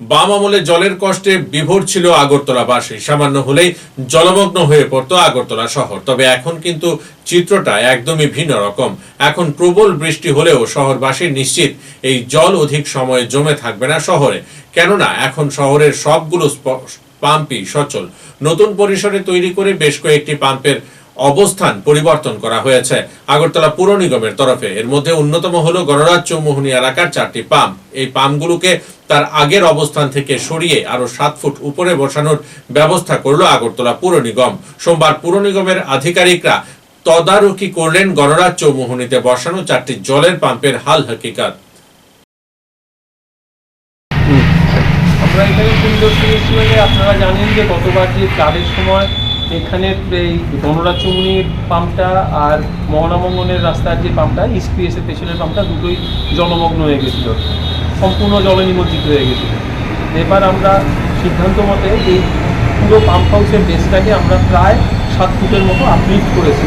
বাম আমলে জলের কষ্টে বিভোর ছিল আগরতলাবাসী সামান্য হলেই জলমগ্ন হয়ে পড়তো আগরতলা শহর। তবে এখন কিন্তু চিত্রটা একদমই ভিন্ন রকম। এখন প্রবল বৃষ্টি হলেও শহরবাসী নিশ্চিত এই জল অধিক সময়ে জমে থাকবে না শহরে। কেননা, এখন শহরের সবগুলো পাম্পই সচল। নতুন পরিসরে তৈরি করে বেশ কয়েকটি পাম্পের অবস্থান পরিবর্তন করা হয়েছে। আগরতলা পুর নিগমের তরফে। এর মধ্যে অন্যতম হলো গণরাজ চৌমোহনী এলাকার চারটি পাম্প এই পাম্পগুলোকে তার আগের অবস্থান থেকে সরিয়ে আরও সাত ফুট উপরে বসানোর ব্যবস্থা করল আগরতলা পুর নিগম। সোমবার পুর নিগমের আধিকারিকরা তদারকি করলেন গণরাজ চৌমোহনীতে বসানো চারটি জলের পাম্পের হাল হাকিকাত। আপনারা জানেন যে গতবার যে ফ্লাডের সময় এখানের এই গণরাজ্যমণির পাম্পটা আর মহানামঙ্গনের রাস্তার যে পাম্পটা ইস্পিএসের পেছনের পাম্পটা দুটোই জলমগ্ন হয়ে গেছিল। সম্পূর্ণ জলে নিমজ্জিত হয়ে গেছিল। এবার আমরা সিদ্ধান্ত মতে এই পুরো পাম্প হাউসের বেসটাকে আমরা প্রায় সাত ফুটের মতো আপলিফ্ট করেছি।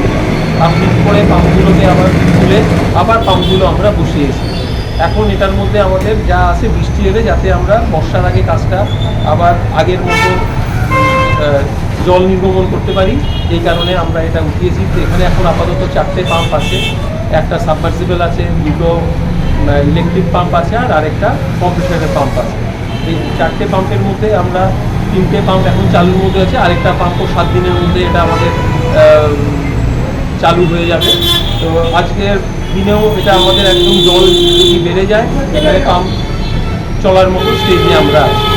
আপলিফ্ট করে পাম্পগুলোকে আবার তুলে আবার পাম্পগুলো আমরা বসিয়েছি। এখন এটার মধ্যে আমাদের যা আছে বৃষ্টি এলে যাতে আমরা বর্ষার আগে কাজটা আবার আগের মতো জল নির্গমন করতে পারি। এই কারণে আমরা এটা উঠিয়েছি। এখানে এখন আপাতত চারটে পাম্প আছে। একটা সাবমার্সিবল আছে, দুটো ইলেকট্রিক পাম্প আছে আর আরেকটা কম্পিউটারের পাম্প আছে। এই চারটে পাম্পের মধ্যে আমরা তিনটে পাম্প এখন চালুর মধ্যে আছে। আরেকটা পাম্পও সাত দিনের মধ্যে এটা আমাদের চালু হয়ে যাবে। তো আজকের দিনেও এটা আমাদের একদম জল যদি বেড়ে যায়, এখানে পাম্প চলার মতো স্টেজে আমরা আছি।